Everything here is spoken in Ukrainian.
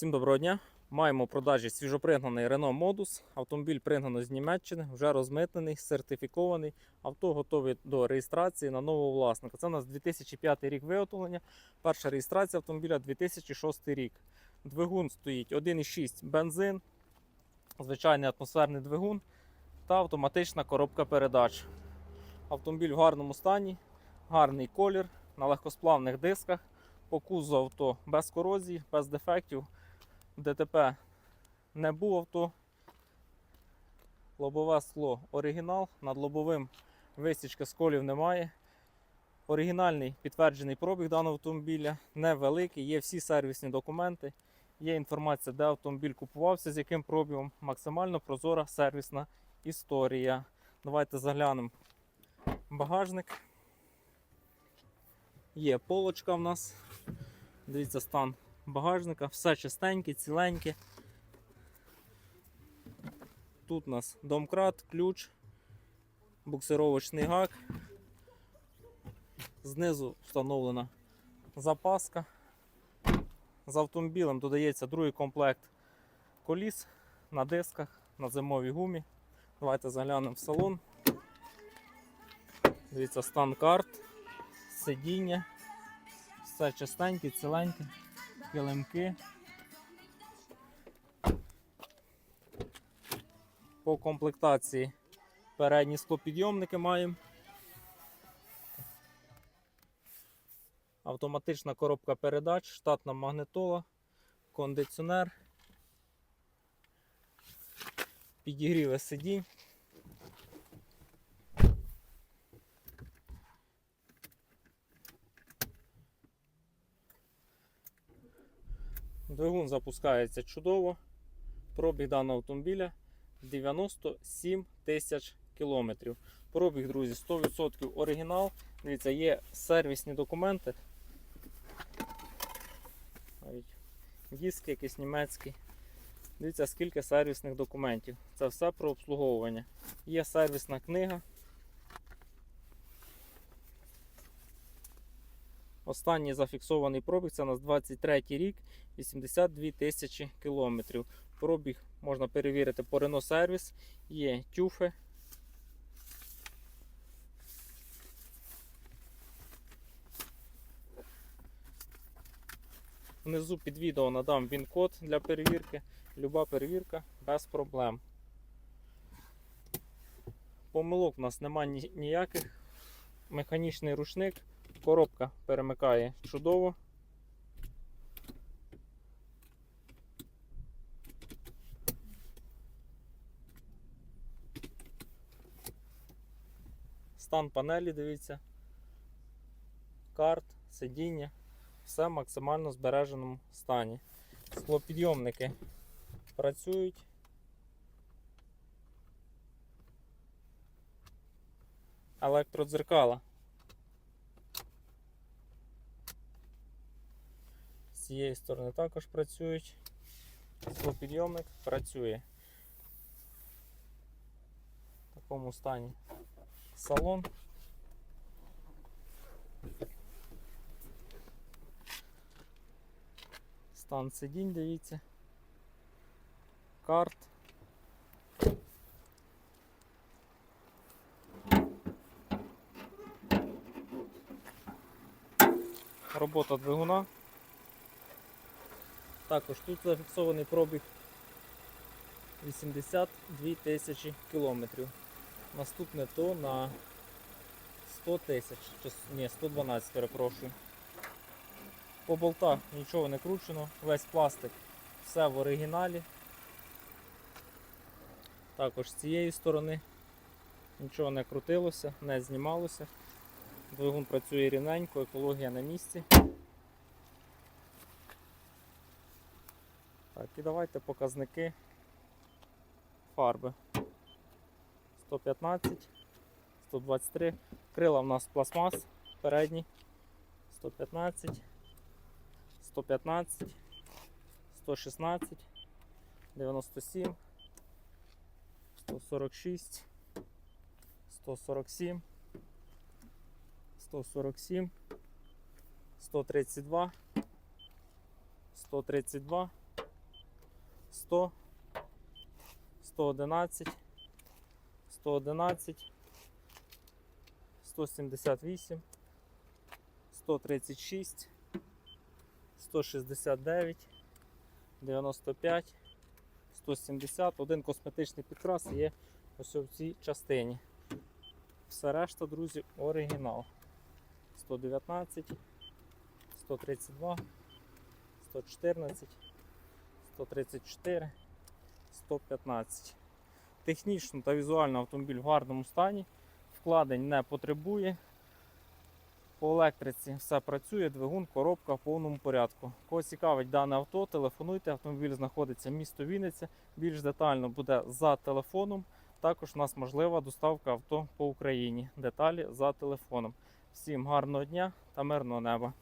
Всім доброго дня. Маємо в продажі свіжопригнаний Renault Modus. Автомобіль пригнано з Німеччини, вже розмитнений, сертифікований. Авто готове до реєстрації на нового власника. Це у нас 2005 рік виготовлення. Перша реєстрація автомобіля 2006 рік. Двигун стоїть 1,6 бензин, звичайний атмосферний двигун та автоматична коробка передач. Автомобіль в гарному стані, гарний колір на легкосплавних дисках. По кузову авто без корозії, без дефектів. ДТП не був авто. Лобове скло оригінал. Над лобовим висічки сколів немає. Оригінальний підтверджений пробіг даного автомобіля, невеликий, є всі сервісні документи, є інформація, де автомобіль купувався, з яким пробігом. Максимально прозора сервісна історія. Давайте заглянемо багажник. Є полочка в нас. Дивіться стан багажника, все чистеньке, ціленьке. Тут у нас домкрат, ключ, буксировочний гак. Знизу встановлена запаска. З автомобілем додається другий комплект коліс на дисках, на зимовій гумі. Давайте заглянемо в салон. Дивіться, стан карт, сидіння. Все чистеньке, ціленьке, килимки. По комплектації передні склопідйомники маємо. Автоматична коробка передач, штатна магнитола, кондиціонер, підігріве сидінь. Двигун запускається чудово. Пробіг даного автомобіля 97 тисяч кілометрів. Пробіг, друзі, 100% оригінал. Дивіться, є сервісні документи. Навіть диски якісь німецькі. Дивіться, скільки сервісних документів. Це все про обслуговування. Є сервісна книга. Останній зафіксований пробіг це у нас 23 рік, 82 тисячі кілометрів. Пробіг можна перевірити по Renault сервіс. Є тюфи. Внизу під відео надам він-код для перевірки. Люба перевірка без проблем. Помилок у нас немає ніяких. Механічний рушник. Коробка перемикає чудово. Стан панелі, дивіться. Карт, сидіння. Все в максимально збереженому стані. Склопідйомники працюють. Електродзеркала. Цієї сторони також працюють. Склопідйомник працює. В такому стані салон. Стан сидінь, дивіться. Карт. Робота двигуна. Також тут зафіксований пробіг 82 тисячі кілометрів. Наступне то на 100 тисяч, ні, 112, перепрошую. По болтах нічого не кручено, весь пластик все в оригіналі. Також з цієї сторони нічого не крутилося, не знімалося. Двигун працює рівненько, екологія на місці. Так, і давайте показники фарби. 115, 123. Крила в нас пластмас передні. 115, 115, 116, 97, 146, 147, 147, 132, 132, 100, 111, 111, 178, 136, 169, 95, 170. Один косметичний підкрас є ось в цій частині. Все решта, друзі, оригінал. 119, 132, 114, 134, 115. Технічно та візуально автомобіль в гарному стані. Вкладень не потребує. По електриці все працює, двигун, коробка в повному порядку. Кого цікавить дане авто, телефонуйте. Автомобіль знаходиться в місто Вінниця. Більш детально буде за телефоном. Також у нас можлива доставка авто по Україні. Деталі за телефоном. Всім гарного дня та мирного неба.